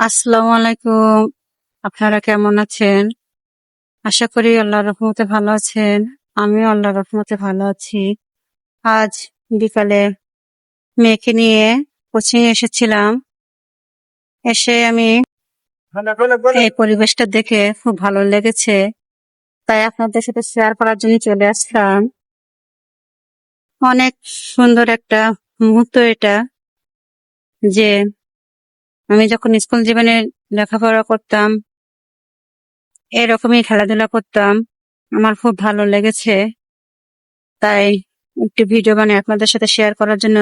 আসসালামু আলাইকুম। আপনারা কেমন আছেন? আশা করি আল্লাহ রহমতে ভালো আছেন। আমিও আল্লাহ রহমতে ভালো আছি। আজ বিকালে মেয়েকে নিয়ে কোচিং এসেছিলাম। এসে আমি এই পরিবেশটা দেখে খুব ভালো লেগেছে। তাই আপনাদের সাথে শেয়ার করার জন্য চলে আসলাম। অনেক সুন্দর একটা মুহূর্ত এটা যে আমি যখন স্কুল জীবনে লেখাপড়া করতাম, এরকমই খেলাধুলা করতাম। আমার খুব ভালো লেগেছে। তাই একটি ভিডিও বানিয়ে আপনাদের সাথে শেয়ার করার জন্য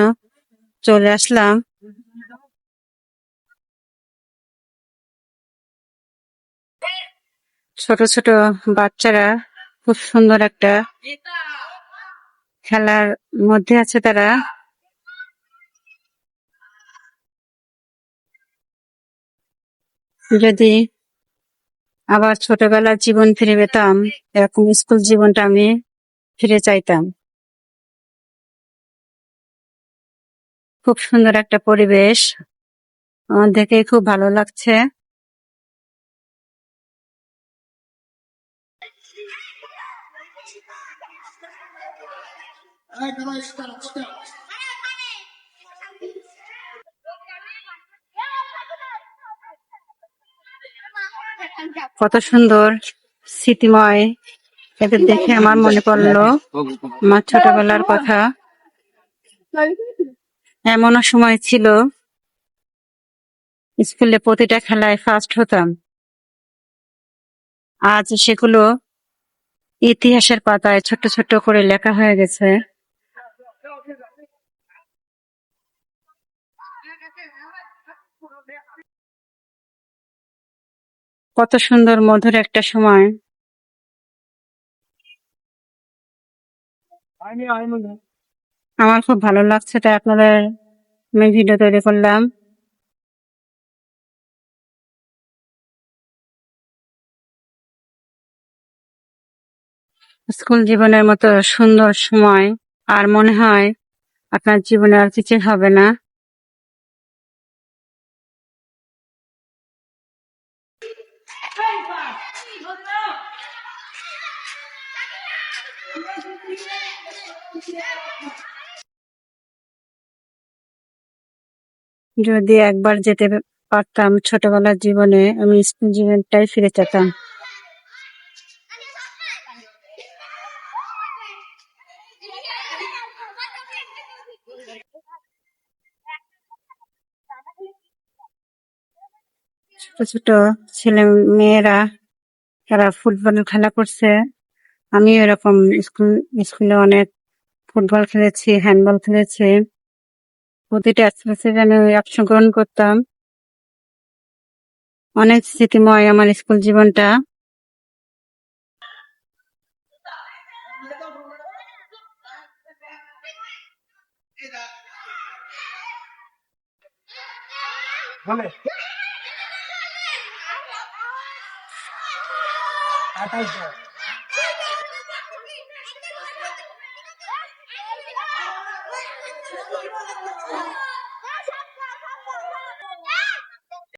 চলে আসলাম। ছোট ছোট বাচ্চারা খুব সুন্দর একটা খেলার মধ্যে আছে তারা। যদি আবার ছোটবেলার জীবন ফিরে পেতাম, এরকম স্কুল জীবনটা আমি ফিরে চাইতাম। খুব সুন্দর একটা পরিবেশ। আমার দেখে খুব ভালো লাগছে। কত সুন্দর স্মৃতিময়। এদের দেখে আমার মনে পড়ল আমার ছোটবেলার কথা। এমনও সময় ছিল স্কুলে প্রতিটা খেলায় ফার্স্ট হতাম। আজ সেগুলো ইতিহাসের পাতায় ছোট ছোট করে লেখা হয়ে গেছে। কত সুন্দর মধুর একটা সময়। আমার খুব ভালো লাগছে তাই আপনাদের আমি ভিডিও তৈরি করলাম। স্কুল জীবনের মতো সুন্দর সময় আর মনে হয় আপনার জীবনে আর কিছু হবে না। যদি একবার যেতে পারতাম ছোটবেলার জীবনে, আমি স্কুল জীবনটাই ফিরে যেতাম। ছোট ছোট ছেলে মেয়েরা, তারা ফুটবল খেলা করছে। আমি এরকম স্কুল, স্কুলে অনেক ফুটবল খেলেছি, হ্যান্ডবল খেলেছি। প্রতিটা অ্যাক্টিভিটিতে আমি অংশগ্রহণ করতাম। অনেক স্মৃতিময় আমার স্কুল জীবনটা। আঠাশ 祖国啊，祖国。